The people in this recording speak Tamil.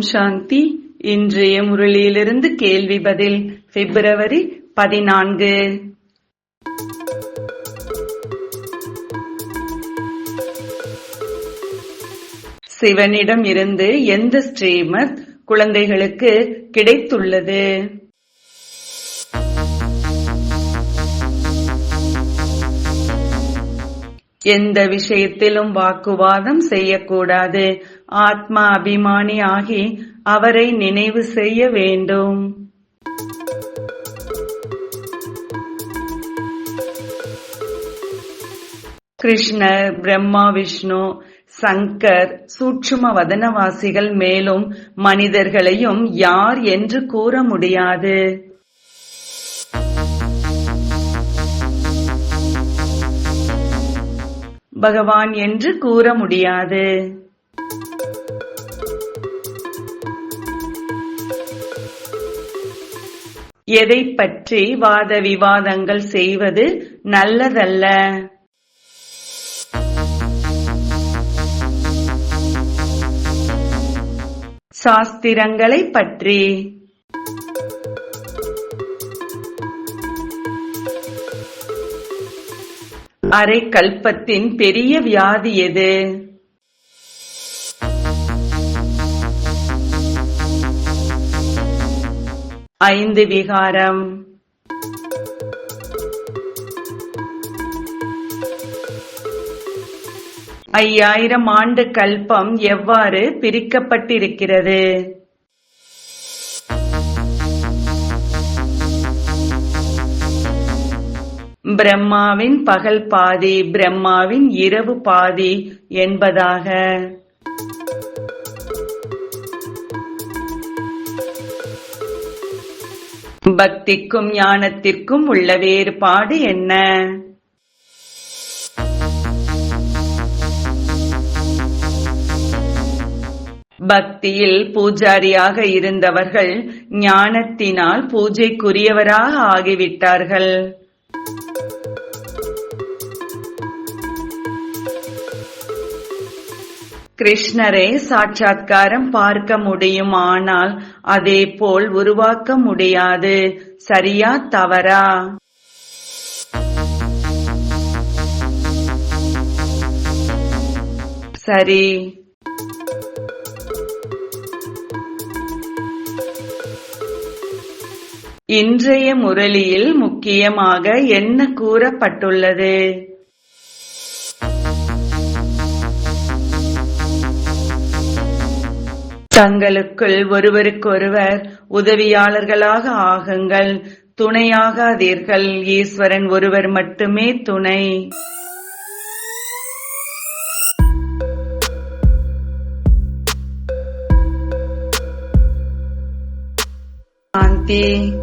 சாந்தி. இன்றைய முரளியிலிருந்து கேள்வி பதில் பிப்ரவரி பதினான்கு. சிவனிடம் இருந்து எந்த ஸ்ரீமத் குழந்தைகளுக்கு கிடைத்துள்ளது? எந்த விஷயத்திலும் வாக்குவாதம் செய்யக்கூடாது. ஆத்மா அபிமானி ஆகி அவரை நினைவு செய்ய வேண்டும். கிருஷ்ணர் பிரம்மா விஷ்ணு சங்கர் சூட்சும வதனவாசிகள் மேலும் மனிதர்களையும் யார் என்று கூற முடியாது. பகவான் என்று கூற முடியாது. எதை பற்றி வாத விவாதங்கள் செய்வது நல்லதல்ல. சாஸ்திரங்களை பற்றி அரை கல்பத்தின் பெரிய வியாதி எது? ஐந்து விகாரம். ஐயாயிரம் ஆண்டு கல்பம் எவ்வாறு பிரிக்கப்பட்டிருக்கிறது? பிரம்மாவின் பகல் பாதி பிரம்மாவின் இரவு பாதி என்பதாக. பக்திக்கும் ஞானத்திற்கும் உள்ள வேறுபாடு என்ன? பக்தியில் பூஜாரியாக இருந்தவர்கள் ஞானத்தினால் பூஜைக்குரியவராக ஆகிவிட்டார்கள். கிருஷ்ணரை சாட்சாத்காரம் பார்க்க முடியும் ஆனால் அதே போல் உருவாக்க முடியாது. சரியா தவறா? சரி. இன்றைய முரளியில் முக்கியமாக என்ன கூறப்பட்டுள்ளது? தங்களுக்குள் ஒருவருக்கொருவர் உதவியாளர்களாக ஆகுங்கள். துணையாகாதீர்கள். ஈஸ்வரன் ஒருவர் மட்டுமே துணை. சாந்தி.